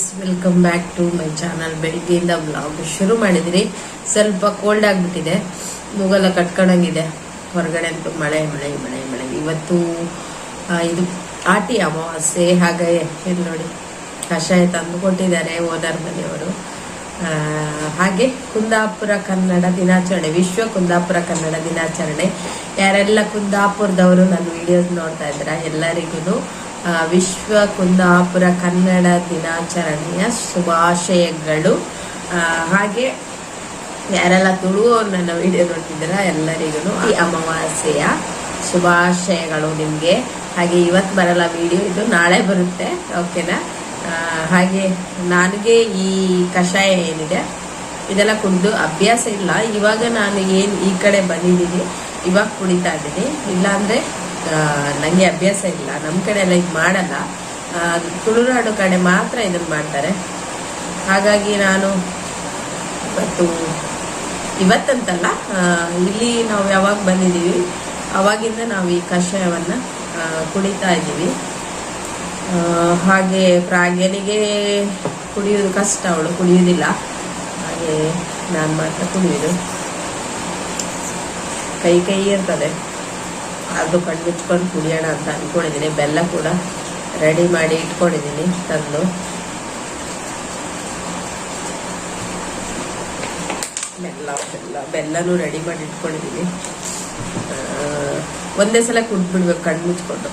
Guys welcome back to my channel ಬೆಳಿಗ್ಗೆಯಿಂದ blog ಶುರು ಮಾಡಿದಿರಿ ಸ್ವಲ್ಪ ಕೋಲ್ಡ್ ಆಗಿಬಿಟ್ಟಿದೆ. ಮೂಗೆಲ್ಲ, ಕಟ್ಕೊಂಡಂಗಿದೆ. ಹೊರಗಡೆ ಅಂತೂ ಮಳೆ ಮಳೆ ಮಳೆ ಮಳೆ. ಇವತ್ತು ಇದು ಆಟಿ ಅಮಾವಾಸ್ಯೆ. ಹಾಗೆ ಇಲ್ಲಿ ನೋಡಿ, ಕಷಾಯ ತಂದು ಕೊಟ್ಟಿದ್ದಾರೆ ಓದರ್ ಮನೆಯವರು. ಹಾಗೆ ಕುಂದಾಪುರ ಕನ್ನಡ ದಿನಾಚರಣೆ, ವಿಶ್ವ ಕುಂದಾಪುರ ಕನ್ನಡ ದಿನಾಚರಣೆ. ಯಾರೆಲ್ಲ ಕುಂದಾಪುರದವರು ನನ್ನ ವಿಡಿಯೋಸ್ ನೋಡ್ತಾ ಇದ್ದೀರಾ ಎಲ್ಲರಿಗೂ ವಿಶ್ವ ಕುಂದಾಪುರ ಕನ್ನಡ ದಿನಾಚರಣೆಯ ಶುಭಾಶಯಗಳು. ಹಾಗೆ ಯಾರೆಲ್ಲ ತುಳುವು ನನ್ನ ವಿಡಿಯೋ ನೋಡ್ತಿದ್ದೀರ ಎಲ್ಲರಿಗೂ ಈ ಅಮಾವಾಸ್ಯೆಯ ಶುಭಾಶಯಗಳು ನಿಮಗೆ. ಹಾಗೆ ಇವತ್ತು ಬರಲ್ಲ ವಿಡಿಯೋ ಇದು ನಾಳೆ ಬರುತ್ತೆ ಓಕೆನಾ ಹಾಗೆ ನನಗೆ ಈ ಕಷಾಯ ಏನಿದೆ, ಇದೆಲ್ಲ ಕುಡಿದು ಅಭ್ಯಾಸ ಇಲ್ಲ. ಇವಾಗ ನಾನು ಏನು ಈ ಕಡೆ ಬಂದಿದ್ದೀನಿ, ಇವಾಗ ಕುಡಿತಾ ಇದ್ದೀನಿ. ಇಲ್ಲಾಂದರೆ ನನಗೆ ಅಭ್ಯಾಸ ಇಲ್ಲ. ನಮ್ಮ ಕಡೆ ಎಲ್ಲ ಇದು ಮಾಡಲ್ಲ. ತುಳುನಾಡು ಕಡೆ ಮಾತ್ರ ಇದನ್ನು ಮಾಡ್ತಾರೆ. ಹಾಗಾಗಿ ನಾನು ಇವತ್ತು ಇವತ್ತಂತಲ್ಲ ಇಲ್ಲಿ ನಾವು ಯಾವಾಗ ಬಂದಿದ್ದೀವಿ, ಅವಾಗಿಂದ ನಾವು ಈ ಕಷಾಯವನ್ನು ಕುಡಿತಾ ಇದ್ದೀವಿ. ಹಾಗೆ ಪ್ರಾಗ್ಯನಿಗೆ ಕುಡಿಯೋದು ಕಷ್ಟ. ಅವಳು ಕುಡಿಯೋದಿಲ್ಲ ಹಾಗೆ ನಾನು ಮಾತ್ರ ಕುಡಿಯೋದು. ಕೈ ಕೈ ಇರ್ತದೆ. ಅದು ಕಣ್ಣು ಮುಚ್ಕೊಂಡು ಕುಡಿಯೋಣ ಅಂತ ಅಂದ್ಕೊಂಡಿದ್ದೀನಿ ಬೆಲ್ಲ ಕೂಡ ರೆಡಿ ಮಾಡಿ ಇಟ್ಕೊಂಡಿದ್ದೀನಿ ತಂದು. ಬೆಲ್ಲ ಬೆಲ್ಲ, ಬೆಲ್ಲನೂ ರೆಡಿ ಮಾಡಿ ಇಟ್ಕೊಂಡಿದ್ದೀನಿ. ಒಂದೇ ಸಲ ಕುಡ್ಬಿಡ್ಬೇಕು ಕಣ್ಣು ಮುಚ್ಕೊಂಡು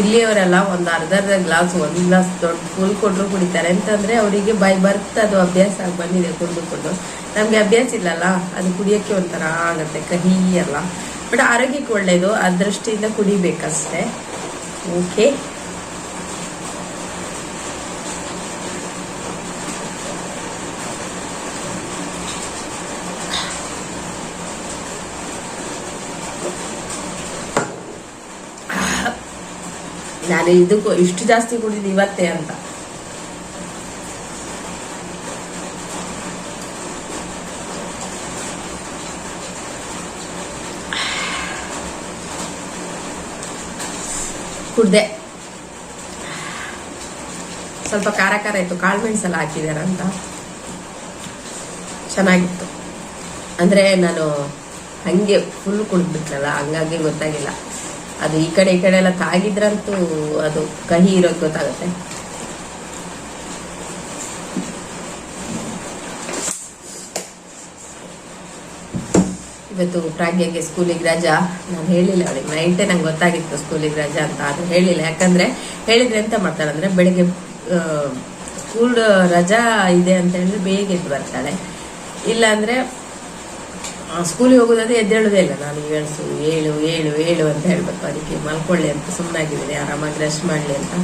ಇಲ್ಲಿಯವರೆಲ್ಲ ಒಂದು ಅರ್ಧ ಅರ್ಧ ಗ್ಲಾಸ್, ಒಂದು ಗ್ಲಾಸ್ ದೊಡ್ಡ ಫುಲ್ ಕೊಟ್ಟರು ಕುಡಿತಾರೆ. ಅಂತಂದ್ರೆ ಅವರಿಗೆ ಬೈ ಬರ್ತ್ ಅದು ಅಭ್ಯಾಸ ಆಗಿ ಬಂದಿದೆ ಕುಡಿದು ಕುಡಿದು. ನಮಗೆ ಅಭ್ಯಾಸ ಇಲ್ಲಲ್ಲ, ಅದು ಕುಡಿಯೋಕ್ಕೆ ಒಂಥರ ಆಗುತ್ತೆ, ಕಹಿ ಅಲ್ಲ. ಬಟ್ ಆರೋಗ್ಯಕ್ಕೆ ಒಳ್ಳೆಯದು ಅದೃಷ್ಟಿಯಿಂದ ದೃಷ್ಟಿಯಿಂದ ಕುಡಿಬೇಕಷ್ಟೇ. ಓಕೆ ನಾನು ಇದಕ್ಕೂ ಇಷ್ಟು ಜಾಸ್ತಿ ಕುಡಿದು ಇವತ್ತೇ ಅಂತ. ಕುಡ್ದೆ. ಸ್ವಲ್ಪ ಖಾರ ಖಾರ ಇತ್ತು. ಕಾಳು ಮೆಣಸೆಲ್ಲ ಹಾಕಿದಾರಂತ ಚೆನ್ನಾಗಿತ್ತು. ಅಂದ್ರೆ ನಾನು ಹಂಗೆ ಫುಲ್ ಕುಡಿದ್ಬಿಟ್ನಲ್ಲ, ಹಂಗಾಗಿ ಗೊತ್ತಾಗಿಲ್ಲ. ಅದು ಈ ಕಡೆ ಈ ಕಡೆ ಎಲ್ಲ ತಾಗಿದ್ರಂತೂ ಅದು ಕಹಿ ಇರೋದು ಗೊತ್ತಾಗುತ್ತೆ. ಇವತ್ತು ಪ್ರಾಜ್ಞೆಗೆ ಸ್ಕೂಲಿಗೆ ರಜಾ. ನಾನು ಹೇಳಿಲ್ಲ ಅವಳಿಗೆ. ನೈಟೇ ನಂಗೆ ಗೊತ್ತಾಗಿತ್ತು ಸ್ಕೂಲಿಗೆ ರಜಾ ಅಂತ. ಅದು ಹೇಳಿಲ್ಲ. ಯಾಕಂದ್ರೆ ಹೇಳಿದ್ರೆ ಎಂತ ಮಾಡ್ತಾಳೆ ಅಂದ್ರೆ ಬೆಳಿಗ್ಗೆ ಸ್ಕೂಲ್ ರಜಾ ಇದೆ ಅಂತ ಹೇಳಿದ್ರೆ ಬೇಗ ಎದ್ದು ಬರ್ತಾಳೆ. ಇಲ್ಲ ಅಂದ್ರೆ ಸ್ಕೂಲಿಗೆ ಹೋಗೋದಾದ್ರೆ ಎದ್ದೇಳೋದೇ ಇಲ್ಲ. ನಾನು ಏಳ್ಸು ಏಳು ಏಳು ಏಳು ಅಂತ ಹೇಳ್ಬೇಕು. ಅದಕ್ಕೆ ಮಲ್ಕೊಳ್ಳಿ ಅಂತ ಸುಮ್ಮನಾಗಿದ್ದೀನಿ ಆರಾಮಾಗಿ ರೆಸ್ಟ್ ಮಾಡಲಿ ಅಂತ.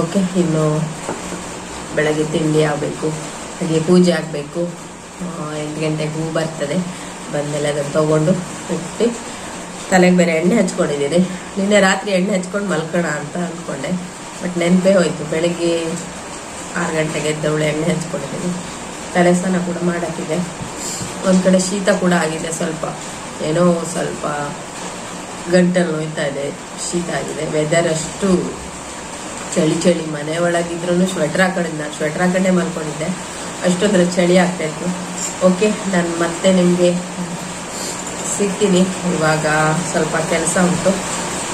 ಓಕೆ ಇನ್ನು ಬೆಳಗ್ಗೆ ತಿಂಡಿ ಆಗಬೇಕು. ಹಾಗೆ ಪೂಜೆ ಆಗಬೇಕು. ಎಂಟು ಗಂಟೆಗೆ ಹೂ ಬರ್ತದೆ. ಬಂದಮೇಲೆ ಅದನ್ನು ತೊಗೊಂಡು ಉಪ್ಪಿ ತಲೆಗೆ ಬೇರೆ ಎಣ್ಣೆ ಹಚ್ಕೊಂಡಿದ್ದೀನಿ. ನಿನ್ನೆ ರಾತ್ರಿ ಎಣ್ಣೆ ಹಚ್ಕೊಂಡು ಮಲ್ಕೋಣ ಅಂತ ಅಂದ್ಕೊಂಡೆ. ಬಟ್ ನೆನಪೇ ಹೋಯಿತು. ಬೆಳಗ್ಗೆ ಆರು ಗಂಟೆಗೆ ಎದ್ದವಳು ಎಣ್ಣೆ ಹಚ್ಕೊಂಡಿದ್ದೀನಿ. ತಲೆ ಸ್ನಾನ ಕೂಡ ಮಾಡೋಕ್ಕಿದೆ. ಒಂದು ಕಡೆ ಶೀತ ಕೂಡ ಆಗಿದೆ ಸ್ವಲ್ಪ. ಏನೋ ಸ್ವಲ್ಪ ಗಂಟಲು ನೋಯ್ತಾ ಇದೆ, ಶೀತ ಆಗಿದೆ. ವೆದರ್ ಅಷ್ಟು ಚಳಿ ಚಳಿ. ಮನೆ ಒಳಗಿದ್ರು ಸ್ವೆಟ್ರ್ ಹಾಕೊಂಡಿದ್ದೆ. ನಾನು ಸ್ವೆಟ್ರ್ ಹಾಕೊಂಡೇ ಮಲ್ಕೊಂಡಿದ್ದೆ. ಅಷ್ಟೊಂದ್ರೆ ಚಳಿ ಆಗ್ತಾಯಿತ್ತು ಓಕೆ ನಾನು ಮತ್ತೆ ನಿಮಗೆ ಸಿಗ್ತೀನಿ. ಇವಾಗ ಸ್ವಲ್ಪ ಕೆಲಸ ಉಂಟು.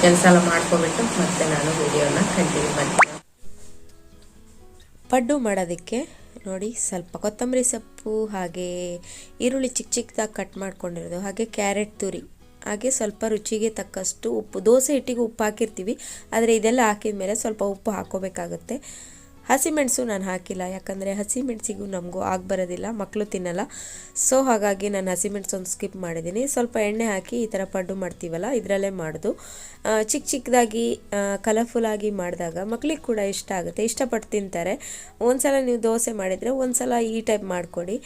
ಕೆಲಸ ಎಲ್ಲ ಮಾಡ್ಕೊಬಿಟ್ಟು ಮತ್ತೆ ನಾನು ವಿಡಿಯೋನ ಕಂಟಿನ್ಯೂ ಮಾಡ್ತೀನಿ. ಪಡ್ಡು ಮಾಡೋದಕ್ಕೆ ನೋಡಿ, ಸ್ವಲ್ಪ ಕೊತ್ತಂಬರಿ ಸೊಪ್ಪು, ಹಾಗೆ ಈರುಳ್ಳಿ ಚಿಕ್ಕ ಚಿಕ್ಕದಾಗಿ ಕಟ್ ಮಾಡ್ಕೊಂಡಿರೋದು, ಹಾಗೆ ಕ್ಯಾರೆಟ್ ತುರಿ, ಹಾಗೆ ಸ್ವಲ್ಪ ರುಚಿಗೆ ತಕ್ಕಷ್ಟು ಉಪ್ಪು, ದೋಸೆ ಹಿಟ್ಟಿಗೆ ಉಪ್ಪು ಹಾಕಿರ್ತೀವಿ, ಆದರೆ ಇದೆಲ್ಲ ಹಾಕಿದ ಮೇಲೆ ಸ್ವಲ್ಪ ಉಪ್ಪು ಹಾಕೋಬೇಕಾಗುತ್ತೆ. ಹಸಿಮೆಣಸು ನಾನು ಹಾಕಿಲ್ಲ, ಯಾಕಂದರೆ ಹಸಿಮೆಣಸಿಗೂ ನಮಗೂ ಆಗಿ ಬರೋದಿಲ್ಲ ಮಕ್ಕಳು ತಿನ್ನಲ್ಲ. ಸೊ ಹಾಗಾಗಿ ನಾನು ಹಸಿಮೆಣಸು ಒಂದು ಸ್ಕಿಪ್ ಮಾಡಿದ್ದೀನಿ. ಸ್ವಲ್ಪ ಎಣ್ಣೆ ಹಾಕಿ ಈ ಥರ ಪಡ್ಡು ಮಾಡ್ತೀವಲ್ಲ, ಇದರಲ್ಲೇ ಮಾಡೋದು. ಚಿಕ್ಕ ಚಿಕ್ಕದಾಗಿ ಕಲರ್ಫುಲ್ಲಾಗಿ ಮಾಡಿದಾಗ ಮಕ್ಕಳಿಗೆ ಕೂಡ ಇಷ್ಟ ಆಗುತ್ತೆ. ಇಷ್ಟಪಟ್ಟು ತಿಂತಾರೆ. ಒಂದ್ಸಲ ನೀವು ದೋಸೆ ಮಾಡಿದರೆ ಒಂದ್ಸಲ ಈ ಟೈಪ್ ಮಾಡಿಕೊಡಿ.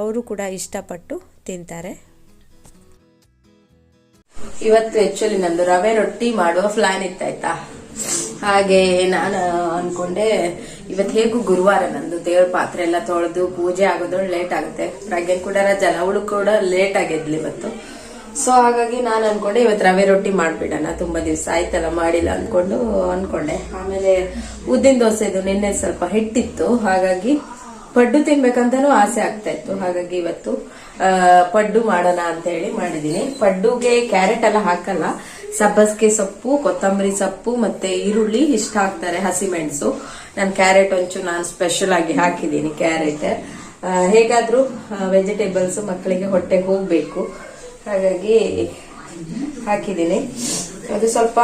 ಅವರು ಕೂಡ ಇಷ್ಟಪಟ್ಟು ತಿಂತಾರೆ. ಇವತ್ತು ಆಕ್ಚುಲಿ ನಂದು ರವೆ ರೊಟ್ಟಿ ಮಾಡುವ ಪ್ಲಾನ್ ಇತ್ತಾಯ್ತಾ ಹಾಗೆ ನಾನು ಅನ್ಕೊಂಡೆ ಇವತ್ತು ಹೇಗೂ ಗುರುವಾರ ನಂದು ದೇವ್ರ ಪಾತ್ರೆ ಎಲ್ಲ ತೊಳೆದು ಪೂಜೆ ಆಗೋದು ಲೇಟ್ ಆಗುತ್ತೆ. ಪ್ರಜ್ಞೆ ಕೂಡ ರಜಲ್ಲ ಅವಳು ಕೂಡ ಲೇಟ್ ಆಗಿದ್ಲಿ ಇವತ್ತು. ಸೊ ಹಾಗಾಗಿ ನಾನು ಅನ್ಕೊಂಡೆ ಇವತ್ತು ರವೆ ರೊಟ್ಟಿ ಮಾಡ್ಬಿಡೋಣ. ತುಂಬಾ ದಿವಸ ಆಯ್ತಲ್ಲ ಮಾಡಿಲ್ಲ ಅನ್ಕೊಂಡು, ಅನ್ಕೊಂಡೆ. ಆಮೇಲೆ ಉದ್ದಿನ ದೋಸೆದು ನಿನ್ನೆ ಸ್ವಲ್ಪ ಹಿಟ್ಟಿತ್ತು. ಹಾಗಾಗಿ ಪಡ್ಡು ತಿನ್ಬೇಕಂತನೂ ಆಸೆ ಆಗ್ತಾ ಇತ್ತು. ಹಾಗಾಗಿ ಇವತ್ತು ಪಡ್ಡು ಮಾಡೋಣ ಅಂತ ಹೇಳಿ ಮಾಡಿದೀನಿ ಪಡ್ಡುಗೆ ಕ್ಯಾರೆಟ್ ಎಲ್ಲ ಹಾಕಲ್ಲ. ಸಬ್ಬಸ್ಗೆ ಸೊಪ್ಪು, ಕೊತ್ತಂಬರಿ ಸೊಪ್ಪು ಮತ್ತೆ ಈರುಳ್ಳಿ ಇಷ್ಟ ಹಾಕ್ತಾರೆ ಹಸಿಮೆಣಸು ನಾನು ಕ್ಯಾರೆಟ್ ಒಂಚೂರು ನಾನು ಸ್ಪೆಷಲ್ ಆಗಿ ಹಾಕಿದ್ದೀನಿ ಕ್ಯಾರೆಟ್. ಹೇಗಾದರೂ ವೆಜಿಟೇಬಲ್ಸ್ ಮಕ್ಕಳಿಗೆ ಹೊಟ್ಟೆಗೆ ಹೋಗ್ಬೇಕು. ಹಾಗಾಗಿ ಹಾಕಿದ್ದೀನಿ. ಅದು ಸ್ವಲ್ಪ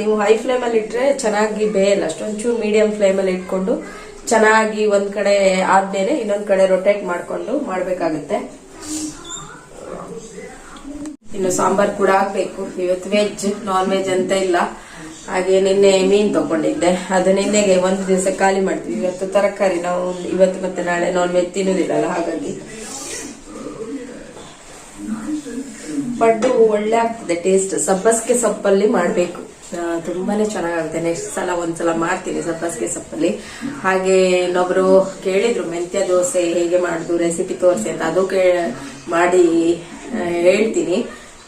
ನೀವು ಹೈ ಫ್ಲೇಮಲ್ಲಿ ಇಟ್ಟರೆ ಚೆನ್ನಾಗಿ ಬೇಯಲ್ಲ. ಅಷ್ಟೊಂಚೂರು ಮೀಡಿಯಂ ಫ್ಲೇಮಲ್ಲಿ ಇಟ್ಕೊಂಡು ಚೆನ್ನಾಗಿ ಒಂದು ಕಡೆ ಆದ್ಮೇಲೆ ಇನ್ನೊಂದು ಕಡೆ ರೊಟೇಟ್ ಮಾಡ್ಕೊಂಡು ಮಾಡಬೇಕಾಗುತ್ತೆ. ಇನ್ನು ಸಾಂಬಾರ್ ಕೂಡ ಆಗ್ಬೇಕು. ಇವತ್ತು ವೆಜ್ ನಾನ್ ವೆಜ್ ಅಂತ ಇಲ್ಲ. ಹಾಗೆ ನಿನ್ನೆ ಮೀನ್ ತಗೊಂಡಿದ್ದೆ. ಅದು ನಿನ್ನೆಗೆ ಒಂದು ದಿವಸ ಖಾಲಿ ಮಾಡ್ತೀವಿ. ಇವತ್ತು ತರಕಾರಿ ನಾವು ಇವತ್ತು ಮತ್ತೆ ನಾಳೆ ನಾನ್ ವೆಜ್ ತಿನ್ನುದಿಲ್ಲಲ್ಲ, ಹಾಗಾಗಿ. ಪಡ್ಡು ಒಳ್ಳೆ ಆಗ್ತದೆ ಟೇಸ್ಟ್ ಸಬ್ಬಸ್ಗೆ ಸೊಪ್ಪಲ್ಲಿ ಮಾಡಬೇಕು. ತುಂಬಾನೇ ಚೆನ್ನಾಗಾಗುತ್ತೆ. ನೆಕ್ಸ್ಟ್ ಸಲ ಒಂದ್ಸಲ ಮಾಡ್ತೀನಿ ಸಬ್ಬಸ್ಗೆ ಸೊಪ್ಪಲ್ಲಿ. ಹಾಗೆ ಇನ್ನೊಬ್ರು ಕೇಳಿದ್ರು, ಮೆಂತ್ಯ ದೋಸೆ ಹೇಗೆ ಮಾಡುದು ರೆಸಿಪಿ ತೋರಿಸಿ ಅಂತ. ಅದು ಕೇ, ಮಾಡಿ ಹೇಳ್ತೀನಿ.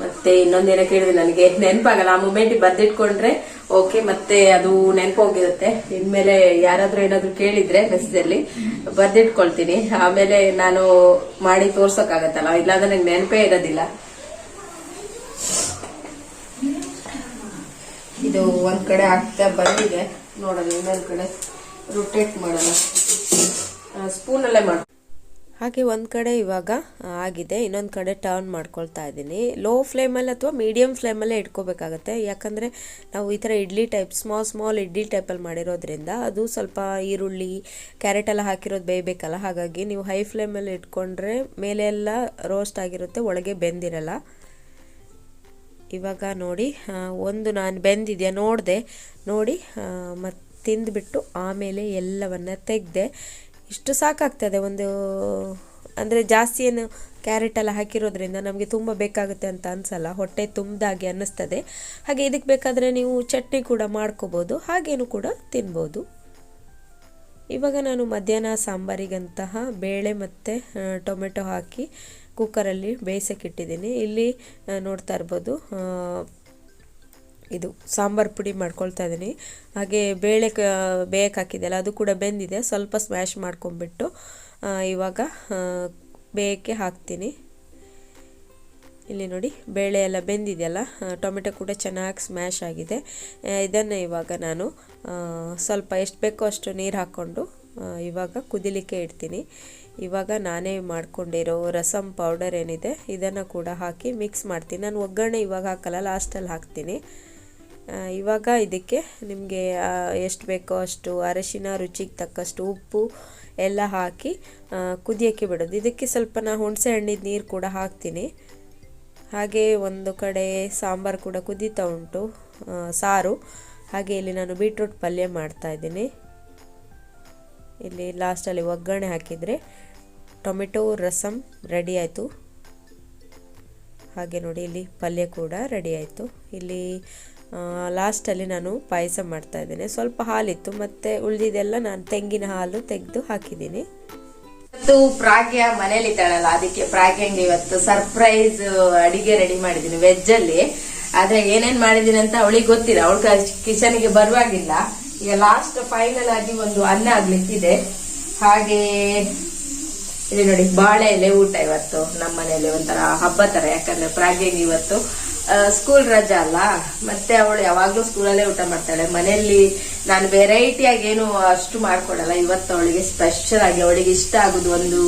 ಮತ್ತೆ ಇನ್ನೊಂದೇನೋ ಕೇಳಿದ್ರೆ ನನಗೆ ನೆನಪಾಗಲ್ಲ. ಆ ಮೂಮೆಂಟ್ ಬರ್ದಿಟ್ಕೊಂಡ್ರೆ ಓಕೆ ಮತ್ತೆ ಅದು ನೆನಪೋಗಿರುತ್ತೆ. ಇನ್ಮೇಲೆ ಯಾರಾದ್ರೂ ಏನಾದ್ರು ಕೇಳಿದ್ರೆ ಮೆಸೇಜ್ ಅಲ್ಲಿ, ಬರ್ದಿಟ್ಕೊಳ್ತೀನಿ. ಆಮೇಲೆ ನಾನು ಮಾಡಿ ತೋರ್ಸೋಕ್ಕಾಗತ್ತಲ್ಲ, ಇಲ್ಲಾಂದ್ರೆ ನಂಗೆ ನೆನಪೇ ಇರೋದಿಲ್ಲ. ಇದು ಒಂದ್ ಕಡೆ ಆಗ್ತಾ ಬಂದಿದೆ. ನೋಡೋಣ, ಇನ್ನೊಂದ್ ಕಡೆ ರೊಟೇಟ್ ಮಾಡೋಣ. ಸ್ಪೂನ್ ಅಲ್ಲೇ ಮಾಡ. ಹಾಗೆ ಒಂದು ಕಡೆ ಇವಾಗ ಆಗಿದೆ. ಇನ್ನೊಂದು ಕಡೆ ಟರ್ನ್ ಮಾಡ್ಕೊಳ್ತಾ ಇದ್ದೀನಿ. ಲೋ ಫ್ಲೇಮಲ್ಲಿ ಅಥವಾ ಮೀಡಿಯಮ್ ಫ್ಲೇಮಲ್ಲೇ ಇಟ್ಕೋಬೇಕಾಗತ್ತೆ. ಯಾಕಂದರೆ ನಾವು ಈ ಥರ idli type small small idli ಟೈಪಲ್ಲಿ ಮಾಡಿರೋದ್ರಿಂದ ಅದು ಸ್ವಲ್ಪ ಈರುಳ್ಳಿ ಕ್ಯಾರೆಟ್ ಎಲ್ಲ ಹಾಕಿರೋದು ಬೇಯಬೇಕಲ್ಲ. ಹಾಗಾಗಿ ನೀವು ಹೈ ಫ್ಲೇಮಲ್ಲಿ ಇಟ್ಕೊಂಡ್ರೆ ಮೇಲೆ ಎಲ್ಲ ರೋಸ್ಟ್ ಆಗಿರುತ್ತೆ, ಒಳಗೆ ಬೆಂದಿರಲ್ಲ. ಇವಾಗ ನೋಡಿ ಒಂದು ನಾನು ಬೆಂದಿದೆಯಾ ನೋಡಿದೆ. ನೋಡಿ ಮತ್ತು ತಿಂದುಬಿಟ್ಟು ಆಮೇಲೆ ಎಲ್ಲವನ್ನು ತೆಗೆದೆ ಇಷ್ಟು ಸಾಕಾಗ್ತದೆ ಒಂದು, ಅಂದರೆ ಜಾಸ್ತಿ ಏನು ಕ್ಯಾರೆಟ್ ಎಲ್ಲ ಹಾಕಿರೋದ್ರಿಂದ ನಮಗೆ ತುಂಬ ಬೇಕಾಗುತ್ತೆ ಅಂತ ಅನಿಸಲ್ಲ. ಹೊಟ್ಟೆ ತುಂಬಿದಾಗೆ ಅನ್ನಿಸ್ತದೆ. ಹಾಗೆ ಇದಕ್ಕೆ ಬೇಕಾದರೆ ನೀವು ಚಟ್ನಿ ಕೂಡ ಮಾಡ್ಕೋಬೋದು, ಹಾಗೇನು ಕೂಡ ತಿನ್ಬೋದು. ಇವಾಗ ನಾನು ಮಧ್ಯಾಹ್ನ ಸಾಂಬಾರಿಗಂತಹ ಬೇಳೆ ಮತ್ತು ಟೊಮೆಟೊ ಹಾಕಿ ಕುಕ್ಕರಲ್ಲಿ ಬೇಯಿಸೋಕ್ಕಿಟ್ಟಿದ್ದೀನಿ ಇಲ್ಲಿ ನೋಡ್ತಾ ಇರ್ಬೋದು ಇದು ಸಾಂಬಾರು ಪುಡಿ ಮಾಡ್ಕೊಳ್ತಾ ಇದ್ದೀನಿ ಹಾಗೆ ಬೇಳೆ ಕ ಬೇಯಕ್ಕೆ ಹಾಕಿದೆಯಲ್ಲ, ಅದು ಕೂಡ ಬೆಂದಿದೆ. ಸ್ವಲ್ಪ ಸ್ಮ್ಯಾಶ್ ಮಾಡ್ಕೊಂಬಿಟ್ಟು ಇವಾಗ ಬೇಯಕ್ಕೆ ಹಾಕ್ತೀನಿ. ಇಲ್ಲಿ ನೋಡಿ, ಬೇಳೆ ಎಲ್ಲ ಬೆಂದಿದೆಯಲ್ಲ ಟೊಮೆಟೊ ಕೂಡ ಚೆನ್ನಾಗಿ ಸ್ಮ್ಯಾಶ್ ಆಗಿದೆ. ಇದನ್ನು ಇವಾಗ ನಾನು ಸ್ವಲ್ಪ ಎಷ್ಟು ಬೇಕೋ ಅಷ್ಟು ನೀರು ಹಾಕ್ಕೊಂಡು ಇವಾಗ ಕುದಿಲಿಕ್ಕೆ ಇಡ್ತೀನಿ. ಇವಾಗ ನಾನೇ ಮಾಡ್ಕೊಂಡಿರೋ ರಸಮ್ ಪೌಡರ್ ಏನಿದೆ, ಇದನ್ನು ಕೂಡ ಹಾಕಿ ಮಿಕ್ಸ್ ಮಾಡ್ತೀನಿ. ನಾನು ಒಗ್ಗರಣೆ ಇವಾಗ ಹಾಕಲ್ಲ ಲಾಸ್ಟಲ್ಲಿ ಹಾಕ್ತೀನಿ. ಇವಾಗ ಇದಕ್ಕೆ ನಿಮಗೆ ಎಷ್ಟು ಬೇಕೋ ಅಷ್ಟು ಅರಶಿನ, ರುಚಿಗೆ ತಕ್ಕಷ್ಟು ಉಪ್ಪು ಎಲ್ಲ ಹಾಕಿ ಕುದಿಯೋಕ್ಕೆ ಬಿಡೋದು. ಇದಕ್ಕೆ ಸ್ವಲ್ಪ ನಾ ಹುಣಸೆ ಹಣ್ಣಿದ ನೀರು ಕೂಡ ಹಾಕ್ತೀನಿ. ಹಾಗೆ ಒಂದು ಕಡೆ ಸಾಂಬಾರು ಕೂಡ ಕುದೀತಾ ಉಂಟು ಸಾರು. ಹಾಗೆ ಇಲ್ಲಿ ನಾನು ಬೀಟ್ರೂಟ್ ಪಲ್ಯ ಮಾಡ್ತಾ ಇದ್ದೀನಿ. ಇಲ್ಲಿ ಲಾಸ್ಟಲ್ಲಿ ಒಗ್ಗರಣೆ ಹಾಕಿದರೆ ಟೊಮೆಟೊ ರಸಮ್ ರೆಡಿ ಆಯಿತು. ಹಾಗೆ ನೋಡಿ, ಇಲ್ಲಿ ಪಲ್ಯ ಕೂಡ ರೆಡಿ ಆಯಿತು. ಇಲ್ಲಿ ಲಾಸ್ಟಲ್ಲಿ ನಾನು ಪಾಯಸ ಮಾಡ್ತಾ ಇದ್ದೇನೆ. ಸ್ವಲ್ಪ ಹಾಲಿತ್ತು, ಮತ್ತೆ ಉಳಿದಿದೆಲ್ಲ ನಾನು ತೆಂಗಿನ ಹಾಲು ತೆಗೆದು ಹಾಕಿದ್ದೀನಿ. ಇವತ್ತು ಪ್ರಾಗ್ಯ ಮನೇಲಿ ಇದ್ದಾಳಲ್ಲ, ಅದಕ್ಕೆ ಪ್ರಾಗ್ಯಂಗೆ ಇವತ್ತು ಸರ್ಪ್ರೈಸ್ ಅಡಿಗೆ ರೆಡಿ ಮಾಡಿದ್ದೀನಿ ವೆಜ್ ಅಲ್ಲಿ ಆದ್ರೆ ಏನೇನ್ ಮಾಡಿದೀನಿ ಅಂತ ಅವಳಿಗೆ ಗೊತ್ತಿಲ್ಲ. ಕಿಚನ್ಗೆ ಬರುವಾಗಿಲ್ಲ. ಈಗ ಲಾಸ್ಟ್ ಫೈನಲ್ ಆಗಿ ಒಂದು ಅನ್ನ ಆಗ್ಲಿಕ್ಕಿದೆ. ಹಾಗೆ ಇಲ್ಲಿ ನೋಡಿ, ಬಾಳೆ ಎಲೆ ಊಟ ಇವತ್ತು. ನಮ್ಮ ಮನೆಯಲ್ಲಿ ಒಂಥರ ಹಬ್ಬ ತರ ಯಾಕಂದ್ರೆ ಪ್ರಾಗ್ಯಂಗೆ ಇವತ್ತು ಸ್ಕೂಲ್ ರಜಾ ಅಲ್ಲ. ಮತ್ತೆ ಅವಳು ಯಾವಾಗ್ಲೂ ಸ್ಕೂಲಲ್ಲೇ ಊಟ ಮಾಡ್ತಾಳೆ. ಮನೆಯಲ್ಲಿ ನಾನು ವೆರೈಟಿ ಆಗಿ ಏನು ಅಷ್ಟು ಮಾಡ್ಕೊಡಲ್ಲ. ಇವತ್ತು ಅವಳಿಗೆ ಸ್ಪೆಷಲ್ ಆಗಿ, ಅವಳಿಗೆ ಇಷ್ಟ ಆಗುದು ಒಂದು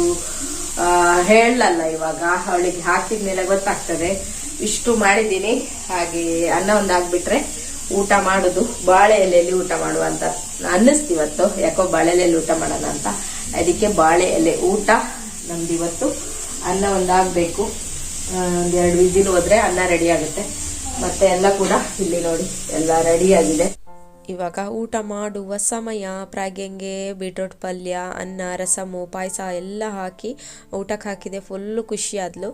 ಹೇಳಲ್ಲ ಇವಾಗ. ಅವಳಿಗೆ ಹಾಕಿದ ಮೇಲೆ ಗೊತ್ತಾಗ್ತದೆ. ಇಷ್ಟು ಮಾಡಿದ್ದೀನಿ. ಹಾಗೆ ಅನ್ನ ಒಂದಾಗ್ಬಿಟ್ರೆ ಊಟ ಮಾಡುದು. ಬಾಳೆ ಎಲೆಯಲ್ಲಿ ಊಟ ಮಾಡುವ ಅಂತ ಅನ್ನಿಸ್ತು ಇವತ್ತು. ಯಾಕೋ ಬಾಳೆ ಎಲೆಯಲ್ಲಿ ಊಟ ಮಾಡೋಣ ಅಂತ. ಅದಕ್ಕೆ ಬಾಳೆ ಎಲೆ ಊಟ. ನಮ್ದು ಇವತ್ತು ಅನ್ನ ಒಂದಾಗಬೇಕು ಒಂದೆರಡು ವಿಜಿಲ್ ಹೋದ್ರೆ ಅನ್ನ ರೆಡಿ ಆಗುತ್ತೆ. ಮತ್ತೆ ಎಲ್ಲ ಕೂಡ ಇಲ್ಲಿ ನೋಡಿ, ಎಲ್ಲ ರೆಡಿ ಆಗಿದೆ. ಇವಾಗ ಊಟ ಮಾಡುವ ಸಮಯ. ಪ್ರಾಗ್ಯಂಗೆ ಬೀಟ್ರೋಟ್ ಪಲ್ಯ, ಅನ್ನ, ರಸಮು, ಪಾಯಸ ಎಲ್ಲ ಹಾಕಿ ಊಟಕ್ಕೆ ಹಾಕಿದೆ. ಫುಲ್ಲು ಖುಷಿ ಆದ್ಲು.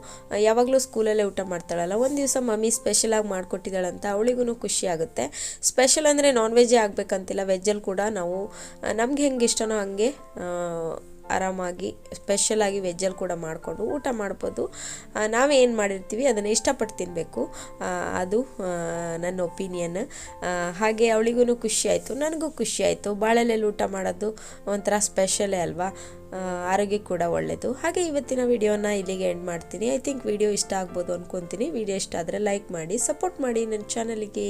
ಯಾವಾಗಲೂ ಸ್ಕೂಲಲ್ಲೇ ಊಟ ಮಾಡ್ತಾಳಲ್ಲ. ಒಂದು ದಿವಸ ಮಮ್ಮಿ ಸ್ಪೆಷಲಾಗಿ ಮಾಡಿಕೊಟ್ಟಿದ್ದಾಳಂತ ಅವಳಿಗೂ ಖುಷಿ ಆಗುತ್ತೆ. ಸ್ಪೆಷಲ್ ಅಂದರೆ ನಾನ್ ವೆಜ್ಜೇ ಆಗಬೇಕಂತಿಲ್ಲ. ವೆಜ್ಜಲ್ಲಿ ಕೂಡ ನಾವು ನಮ್ಗೆ ಹೆಂಗೆ ಇಷ್ಟನೋ ಹಂಗೆ ಆರಾಮಾಗಿ ಸ್ಪೆಷಲಾಗಿ ವೆಜ್ಜಲ್ಲಿ ಕೂಡ ಮಾಡಿಕೊಂಡು ಊಟ ಮಾಡ್ಬೋದು. ನಾವೇನು ಮಾಡಿರ್ತೀವಿ, ಅದನ್ನು ಇಷ್ಟಪಟ್ಟು ತಿನ್ನಬೇಕು ಅದು ನನ್ನ ಒಪಿನಿಯನ್ ಹಾಗೆ ಅವಳಿಗೂ ಖುಷಿಯಾಯಿತು ನನಗೂ ಖುಷಿಯಾಯಿತು ಬಾಳೆಲೆಯಲ್ಲಿ ಊಟ ಮಾಡೋದು ಒಂಥರ ಸ್ಪೆಷಲೇ ಅಲ್ವಾ? ಆರೋಗ್ಯ ಕೂಡ ಒಳ್ಳೆಯದು ಹಾಗೆ ಇವತ್ತಿನ ವಿಡಿಯೋನ ಇಲ್ಲಿಗೆ ಎಂಡ್ ಮಾಡ್ತೀನಿ. ಐ ಥಿಂಕ್ ವಿಡಿಯೋ ಇಷ್ಟ ಆಗ್ಬೋದು ಅಂದ್ಕೊತೀನಿ ವಿಡಿಯೋ ಇಷ್ಟ ಆದರೆ ಲೈಕ್ ಮಾಡಿ ಸಪೋರ್ಟ್ ಮಾಡಿ ನನ್ನ ಚಾನಲಿಗೆ